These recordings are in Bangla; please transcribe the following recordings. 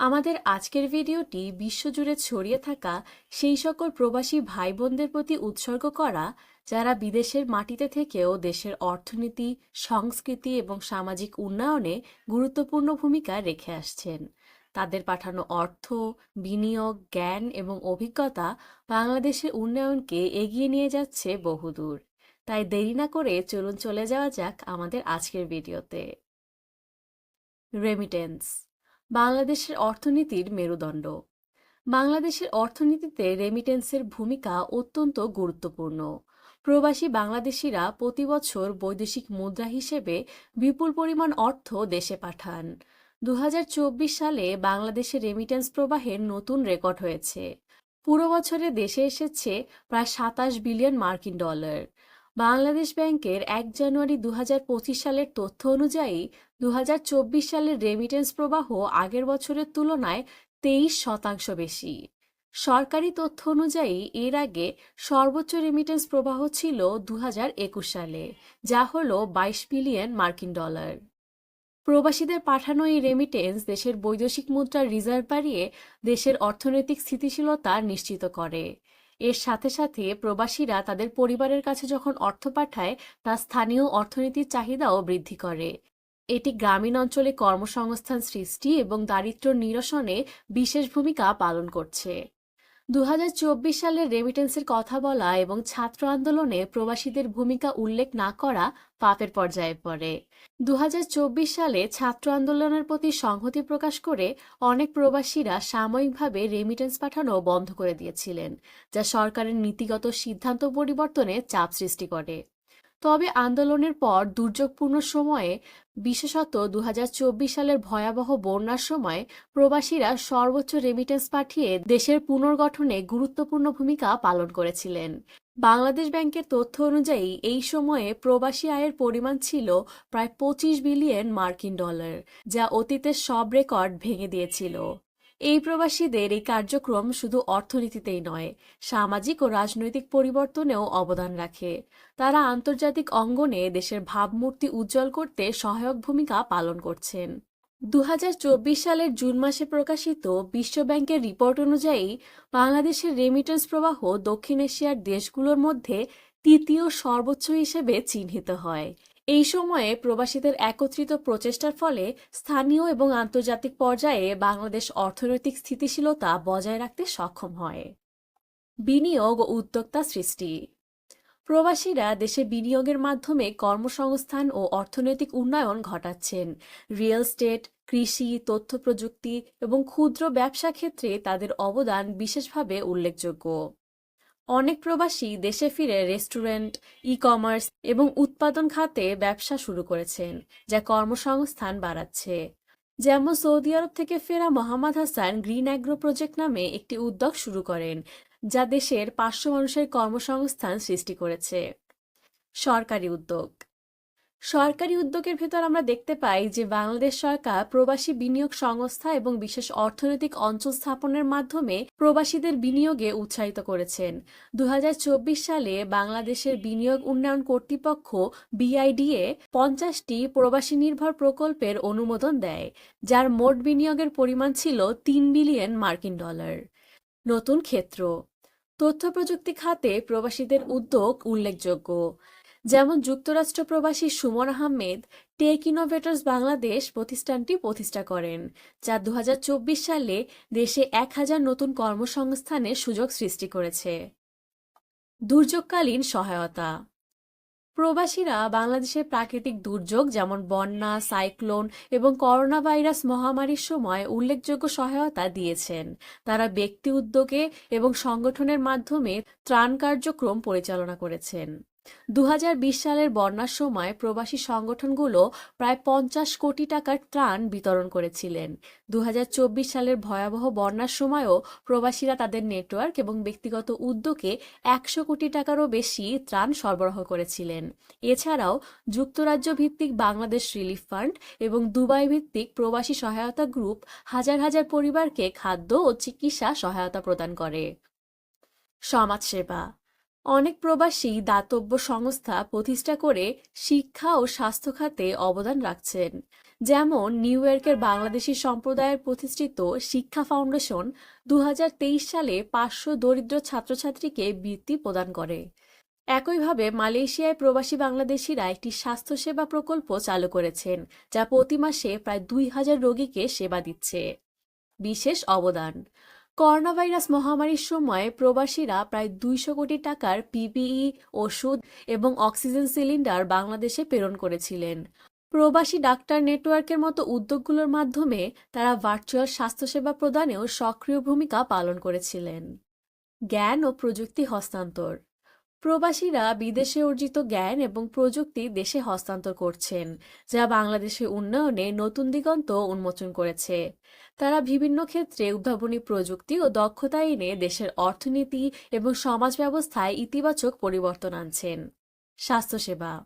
আমাদের আজকের ভিডিওটি বিশ্বজুড়ে ছড়িয়ে থাকা সেই সকল প্রবাসী ভাই বোনদের প্রতি উৎসর্গ করা, যারা বিদেশের মাটিতে থেকেও দেশের অর্থনীতি, সংস্কৃতি এবং সামাজিক উন্নয়নে গুরুত্বপূর্ণ ভূমিকা রেখে আসছেন। তাদের পাঠানো অর্থ, বিনিয়োগ, জ্ঞান এবং অভিজ্ঞতা বাংলাদেশের উন্নয়নকে এগিয়ে নিয়ে যাচ্ছে বহুদূর। তাই দেরি না করে চলুন চলে যাওয়া যাক আমাদের আজকের ভিডিওতে। রেমিটেন্স বাংলাদেশের অর্থনীতির মেরুদণ্ড। বাংলাদেশের অর্থনীতিতে রেমিটেন্সের ভূমিকা অত্যন্ত গুরুত্বপূর্ণ। প্রবাসী বাংলাদেশিরা প্রতি বছর বৈদেশিক মুদ্রা হিসেবে বিপুল পরিমাণ অর্থ দেশে পাঠান। দু হাজার চব্বিশ সালে বাংলাদেশে রেমিটেন্স প্রবাহের নতুন রেকর্ড হয়েছে। পুরো বছরে দেশে এসেছে প্রায় সাতাশ বিলিয়ন মার্কিন ডলার। বাংলাদেশ ব্যাংকের এক জানুয়ারি দু হাজার পঁচিশ সালের তথ্য অনুযায়ী দু হাজার চব্বিশ সালের রেমিটেন্স প্রবাহ আগের বছরের তুলনায় তেইশ শতাংশ বেশি। সরকারি তথ্য অনুযায়ী এর আগে সর্বোচ্চ রেমিটেন্স প্রবাহ ছিল দু হাজার একুশ সালে, যা হল বাইশ বিলিয়ন মার্কিন ডলার। প্রবাসীদের পাঠানো এই রেমিটেন্স দেশের বৈদেশিক মুদ্রার রিজার্ভ বাড়িয়ে দেশের অর্থনৈতিক স্থিতিশীলতা নিশ্চিত করে। এর সাথে সাথে প্রবাসীরা তাদের পরিবারের কাছে যখন অর্থ পাঠায়, তা স্থানীয় অর্থনীতির চাহিদাও বৃদ্ধি করে। এটি গ্রামীণ অঞ্চলে কর্মসংস্থান সৃষ্টি এবং দারিদ্র নিরসনে বিশেষ ভূমিকা পালন করছে। দু সালের রেমিটেন্সের কথা বলা এবং ছাত্র আন্দোলনে প্রবাসীদের ভূমিকা উল্লেখ না করা পাপের পর্যায়ে পড়ে। দু হাজার চব্বিশ সালে ছাত্র আন্দোলনের প্রতি সংহতি প্রকাশ করে অনেক প্রবাসীরা সাময়িকভাবে রেমিটেন্স পাঠানো বন্ধ করে দিয়েছিলেন, যা সরকারের নীতিগত সিদ্ধান্ত পরিবর্তনে চাপ সৃষ্টি করে। তবে আন্দোলনের পর দুর্যোগপূর্ণ সময়ে, বিশেষত দু হাজার চব্বিশ সালের ভয়াবহ বন্যার সময়, প্রবাসীরা সর্বোচ্চ রেমিটেন্স পাঠিয়ে দেশের পুনর্গঠনে গুরুত্বপূর্ণ ভূমিকা পালন করেছিলেন। বাংলাদেশ ব্যাংকের তথ্য অনুযায়ী, এই সময়ে প্রবাসী আয়ের পরিমাণ ছিল প্রায় পঁচিশ বিলিয়ন মার্কিন ডলার, যা অতীতের সব রেকর্ড ভেঙে দিয়েছিল। এই প্রবাসীদের এই কার্যক্রম শুধু অর্থনীতিতেই নয়, সামাজিক ও রাজনৈতিক পরিবর্তনেও অবদান রাখে। তারা আন্তর্জাতিক অঙ্গনে দেশের ভাবমূর্তি উজ্জ্বল করতে সহায়ক ভূমিকা পালন করছেন। দু হাজার চব্বিশ সালের জুন মাসে প্রকাশিত বিশ্বব্যাংকের রিপোর্ট অনুযায়ী বাংলাদেশের রেমিটেন্স প্রবাহ দক্ষিণ এশিয়ার দেশগুলোর মধ্যে তৃতীয় সর্বোচ্চ হিসেবে চিহ্নিত হয়। এই সময়ে প্রবাসীদের একত্রিত প্রচেষ্টার ফলে স্থানীয় এবং আন্তর্জাতিক পর্যায়ে বাংলাদেশ অর্থনৈতিক স্থিতিশীলতা বজায় রাখতে সক্ষম হয়। বিনিয়োগ ও উদ্যোক্তা সৃষ্টি। প্রবাসীরা দেশে বিনিয়োগের মাধ্যমে কর্মসংস্থান ও অর্থনৈতিক উন্নয়ন ঘটাচ্ছেন। রিয়েল স্টেট, কৃষি, তথ্য প্রযুক্তি এবং ক্ষুদ্র ব্যবসা ক্ষেত্রে তাদের অবদান বিশেষভাবে উল্লেখযোগ্য। অনেক প্রবাসী দেশে ফিরে রেস্টুরেন্ট ই কমার্স এবং উৎপাদন খাতে ব্যবসা শুরু করেছেন, যা কর্মসংস্থান বাড়াচ্ছে। যেমন সৌদি আরব থেকে ফেরা Mohammad Hasan green agro project নামে একটি উদ্যোগ শুরু করেন, যা দেশের পাঁচশো মানুষের কর্মসংস্থান সৃষ্টি করেছে। সরকারি উদ্যোগ সরকারি উদ্যোগের ভেতর আমরা দেখতে পাই যে বাংলাদেশ সরকার প্রবাসী বিনিয়োগ সংস্থা এবং বিশেষ অর্থনৈতিক অঞ্চল স্থাপনের মাধ্যমে প্রবাসীদের বিনিয়োগে উৎসাহিত করেছেন। দুহাজার চব্বিশ সালে বাংলাদেশের বিনিয়োগ উন্নয়ন কর্তৃপক্ষ বিআইডিএ পঞ্চাশটি প্রবাসী নির্ভর প্রকল্পের অনুমোদন দেয়, যার মোট বিনিয়োগের পরিমাণ ছিল তিন বিলিয়ন মার্কিন ডলার। নতুন ক্ষেত্র, তথ্য প্রযুক্তি খাতে প্রবাসীদের উদ্যোগ উল্লেখযোগ্য। যেমন যুক্তরাষ্ট্র প্রবাসী সুমন আহমেদ টেক ইনোভেটর্স বাংলাদেশ প্রতিষ্ঠানটি প্রতিষ্ঠা করেন, যা দু হাজার চব্বিশ সালে দেশে এক হাজার নতুন কর্মসংস্থানের সুযোগ সৃষ্টি করেছে। দুর্যোগকালীন সহায়তা। প্রবাসীরা বাংলাদেশের প্রাকৃতিক দুর্যোগ যেমন বন্যা, সাইক্লোন এবং করোনা ভাইরাস মহামারীর সময় উল্লেখযোগ্য সহায়তা দিয়েছেন। তারা ব্যক্তি উদ্যোগে এবং সংগঠনের মাধ্যমে ত্রাণ কার্যক্রম পরিচালনা করেছেন। দু হাজার বিশ সালের বন্যার সময় প্রবাসী সংগঠনগুলো প্রায় পঞ্চাশ কোটি টাকার ত্রাণ বিতরণ করেছিলেন। দু হাজার চব্বিশ সালের ভয়াবহ বন্যার সময়ও প্রবাসীরা তাদের নেটওয়ার্ক এবং ব্যক্তিগত উদ্যোগে একশো কোটি টাকারও বেশি ত্রাণ সরবরাহ করেছিলেন। এছাড়াও যুক্তরাজ্য ভিত্তিক বাংলাদেশ রিলিফ ফান্ড এবং দুবাই ভিত্তিক প্রবাসী সহায়তা গ্রুপ হাজার হাজার পরিবারকে খাদ্য ও চিকিৎসা সহায়তা প্রদান করে। সমাজসেবা অনেক প্রবাসী দাতব্য সংস্থা প্রতিষ্ঠা করে শিক্ষা ও স্বাস্থ্য খাতে অবদান রাখছেন। যেমন নিউ ইয়র্কের বাংলাদেশি সম্প্রদায়ের প্রতিষ্ঠিত শিক্ষা ফাউন্ডেশন দু হাজার তেইশ সালে পাঁচশো দরিদ্র ছাত্রছাত্রীকে বৃত্তি প্রদান করে। একইভাবে মালয়েশিয়ায় প্রবাসী বাংলাদেশিরা একটি স্বাস্থ্যসেবা প্রকল্প চালু করেছেন, যা প্রতি মাসে প্রায় দুই হাজার রোগীকে সেবা দিচ্ছে। বিশেষ অবদান করোনা ভাইরাস মহামারীর সময় প্রবাসীরা প্রায় দুইশো কোটি টাকার পিপিই, ওষুধ এবং অক্সিজেন সিলিন্ডার বাংলাদেশে প্রেরণ করেছিলেন। প্রবাসী ডাক্তার নেটওয়ার্কের মতো উদ্যোগগুলোর মাধ্যমে তারা ভার্চুয়াল স্বাস্থ্যসেবা প্রদানেও সক্রিয় ভূমিকা পালন করেছিলেন। জ্ঞান ও প্রযুক্তি হস্তান্তর প্রবাসীরা বিদেশে অর্জিত জ্ঞান এবং প্রযুক্তি দেশে হস্তান্তর করছেন, যা বাংলাদেশের উন্নয়নে নতুন দিগন্ত উন্মোচন করেছে। তারা বিভিন্ন ক্ষেত্রে উদ্ভাবনী প্রযুক্তি ও দক্ষতা এনে দেশের অর্থনীতি এবং সমাজ ব্যবস্থায় ইতিবাচক পরিবর্তন আনছেন। স্বাস্থ্যসেবা।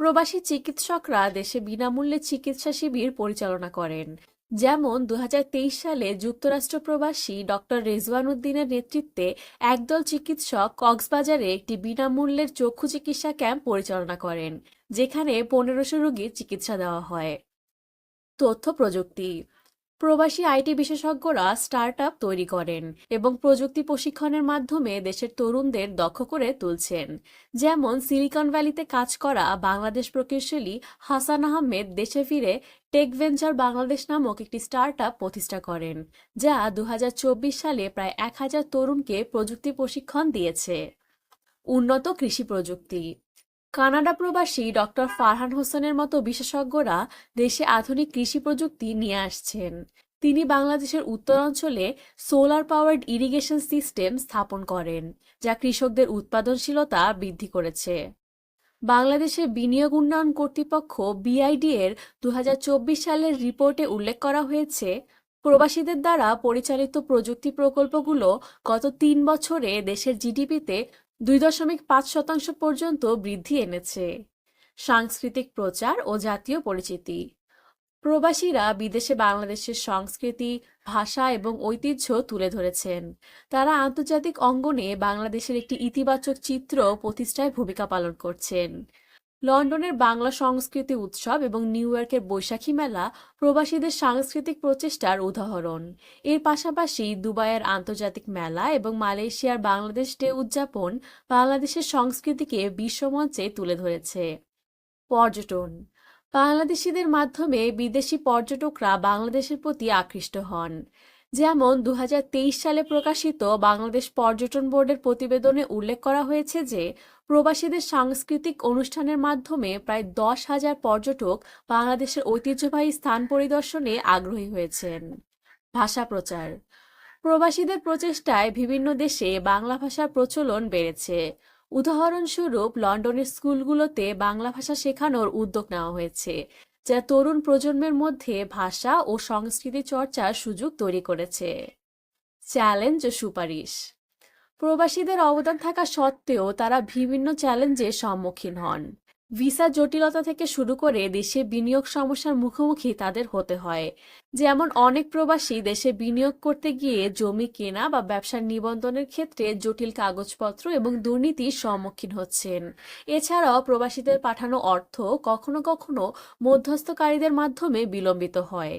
প্রবাসী চিকিৎসকরা দেশে বিনামূল্যে চিকিৎসা শিবির পরিচালনা করেন। যেমন দু হাজার তেইশ সালে যুক্তরাষ্ট্র প্রবাসী ডক্টর রেজওয়ান উদ্দিনের নেতৃত্বে একদল চিকিৎসক কক্সবাজারে একটি বিনামূল্যের চক্ষু চিকিৎসা ক্যাম্প পরিচালনা করেন, যেখানে পনেরোশো রোগীর চিকিৎসা দেওয়া হয়। তথ্য প্রযুক্তি প্রবাসী আইটি বিশেষজ্ঞরা স্টার্ট আপ তৈরি করেন এবং প্রযুক্তি প্রশিক্ষণের মাধ্যমে দেশের তরুণদের দক্ষ করে তুলছেন। যেমন সিলিকন ভ্যালিতে কাজ করা বাংলাদেশ প্রকৌশলী হাসান আহমেদ দেশে ফিরে টেক ভেঞ্চার বাংলাদেশ নামক একটি স্টার্ট আপ প্রতিষ্ঠা করেন, যা দু হাজার চব্বিশ সালে প্রায় এক হাজার তরুণকে প্রযুক্তি প্রশিক্ষণ দিয়েছে। উন্নত কৃষি প্রযুক্তি কানাডা প্রবাসী ডক্টর ফারহান হোসেনের মতো বিশেষজ্ঞরা দেশে আধুনিক কৃষি প্রযুক্তি নিয়ে আসছেন। তিনি বাংলাদেশের উত্তরাঞ্চলে সোলার পাওয়ার্ড ইরিগেশন সিস্টেম স্থাপন করেন, যা কৃষকদের উৎপাদনশীলতা বৃদ্ধি করেছে। বাংলাদেশের বিনিয়োগ উন্নয়ন কর্তৃপক্ষ বিআইডি এর দু হাজার চব্বিশ সালের রিপোর্টে উল্লেখ করা হয়েছে, প্রবাসীদের দ্বারা পরিচালিত প্রযুক্তি প্রকল্পগুলো গত তিন বছরে দেশের জিডিপিতে দুই দশমিক পাঁচ শতাংশ পর্যন্ত বৃদ্ধি এনেছে। সাংস্কৃতিক প্রচার ও জাতীয় পরিচিতি। প্রবাসীরা বিদেশে বাংলাদেশের সংস্কৃতি, ভাষা এবং ঐতিহ্য তুলে ধরেছেন। তারা আন্তর্জাতিক অঙ্গনে বাংলাদেশের একটি ইতিবাচক চিত্র প্রতিষ্ঠায় ভূমিকা পালন করছেন। লন্ডনের বাংলা সংস্কৃতি উৎসব এবং নিউ ইয়র্কের বৈশাখী মেলা প্রবাসীদের সাংস্কৃতিক প্রচেষ্টার উদাহরণ। এর পাশাপাশি দুবাইয়ের আন্তর্জাতিক মেলা এবং মালয়েশিয়ার বাংলাদেশ ডে উদযাপন বাংলাদেশের সংস্কৃতিকে বিশ্বমঞ্চে তুলে ধরেছে। পর্যটন। বাংলাদেশিদের মাধ্যমে বিদেশি পর্যটকরা বাংলাদেশের প্রতি আকৃষ্ট হন। যেমন দু হাজার তেইশ সালে প্রকাশিত বাংলাদেশ পর্যটন বোর্ডের প্রতিবেদনে উল্লেখ করা হয়েছে যে প্রবাসীদের সাংস্কৃতিক অনুষ্ঠানের মাধ্যমে প্রায় দশ হাজার পর্যটক বাংলাদেশের ঐতিহ্যবাহী স্থান পরিদর্শনে আগ্রহী হয়েছেন। ভাষা প্রচার। প্রবাসীদের প্রচেষ্টায় বিভিন্ন দেশে বাংলা ভাষার প্রচলন বেড়েছে। উদাহরণস্বরূপ লন্ডনের স্কুলগুলোতে বাংলা ভাষা শেখানোর উদ্যোগ নেওয়া হয়েছে। যা তরুণ প্রজন্মের মধ্যে ভাষা ও সংস্কৃতি চর্চার সুযোগ তৈরি করেছে। চ্যালেঞ্জ ও সুপারিশ। প্রবাসীদের অবদান থাকা সত্ত্বেও তারা বিভিন্ন চ্যালেঞ্জের সম্মুখীন হন। ভিসা জটিলতা থেকে শুরু করে দেশে বিনিয়োগ সমস্যার মুখোমুখি তাদের হতে হয়। যেমন অনেক প্রবাসী দেশে বিনিয়োগ করতে গিয়ে জমি কেনা বা ব্যবসার নিবন্ধনের ক্ষেত্রে জটিল কাগজপত্র এবং দুর্নীতির সম্মুখীন হচ্ছেন। এছাড়াও প্রবাসীদের পাঠানো অর্থ কখনো কখনো মধ্যস্থকারীদের মাধ্যমে বিলম্বিত হয়।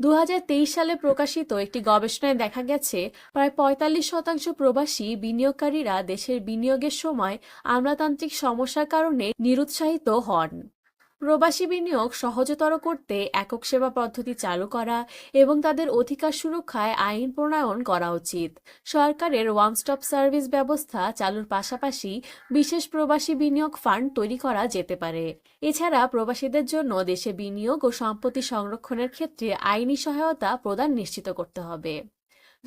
দু হাজার তেইশ সালে প্রকাশিত একটি গবেষণায় দেখা গেছে, প্রায় পঁয়তাল্লিশ শতাংশ প্রবাসী বিনিয়োগকারীরা দেশের বিনিয়োগের সময় আমলাতান্ত্রিক সমস্যার কারণে নিরুৎসাহিত হন। প্রবাসী বিনিয়োগ সহজতর করতে একক সেবা পদ্ধতি চালু করা এবং তাদের অধিকার সুরক্ষায় আইন প্রণয়ন করা উচিত। সরকারের ওয়ান স্টপ সার্ভিস ব্যবস্থা চালুর পাশাপাশি বিশেষ প্রবাসী বিনিয়োগ ফান্ড তৈরি করা যেতে পারে। এছাড়া প্রবাসীদের জন্য দেশে বিনিয়োগ ও সম্পত্তি সংরক্ষণের ক্ষেত্রে আইনি সহায়তা প্রদান নিশ্চিত করতে হবে।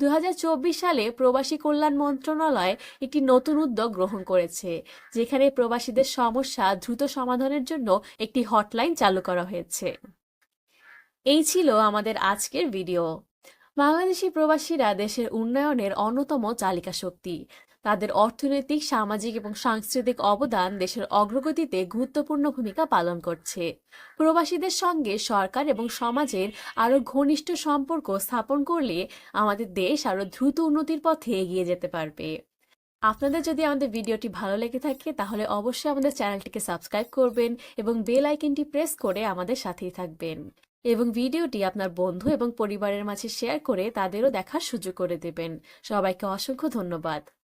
দু হাজার চব্বিশ সালে প্রবাসী কল্যাণ মন্ত্রণালয় একটি নতুন উদ্যোগ গ্রহণ করেছে, যেখানে প্রবাসীদের সমস্যা দ্রুত সমাধানের জন্য একটি হটলাইন চালু করা হয়েছে। এই ছিল আমাদের আজকের ভিডিও। বাংলাদেশি প্রবাসীরা দেশের উন্নয়নের অন্যতম চালিকা শক্তি তাদের অর্থনৈতিক, সামাজিক এবং সাংস্কৃতিক অবদান দেশের অগ্রগতিতে গুরুত্বপূর্ণ ভূমিকা পালন করছে। প্রবাসীদের সঙ্গে সরকার এবং সমাজের আরও ঘনিষ্ঠ সম্পর্ক স্থাপন করলে আমাদের দেশ আরও দ্রুত উন্নতির পথে এগিয়ে যেতে পারবে। আপনাদের যদি আমাদের ভিডিওটি ভালো লেগে থাকে, তাহলে অবশ্যই আমাদের চ্যানেলটিকে সাবস্ক্রাইব করবেন এবং বেল আইকনটি প্রেস করে আমাদের সাথেই থাকবেন। এবং ভিডিওটি আপনার বন্ধু এবং পরিবারের মাঝে শেয়ার করে তাদেরও দেখার সুযোগ করে দেবেন। সবাইকে অসংখ্য ধন্যবাদ।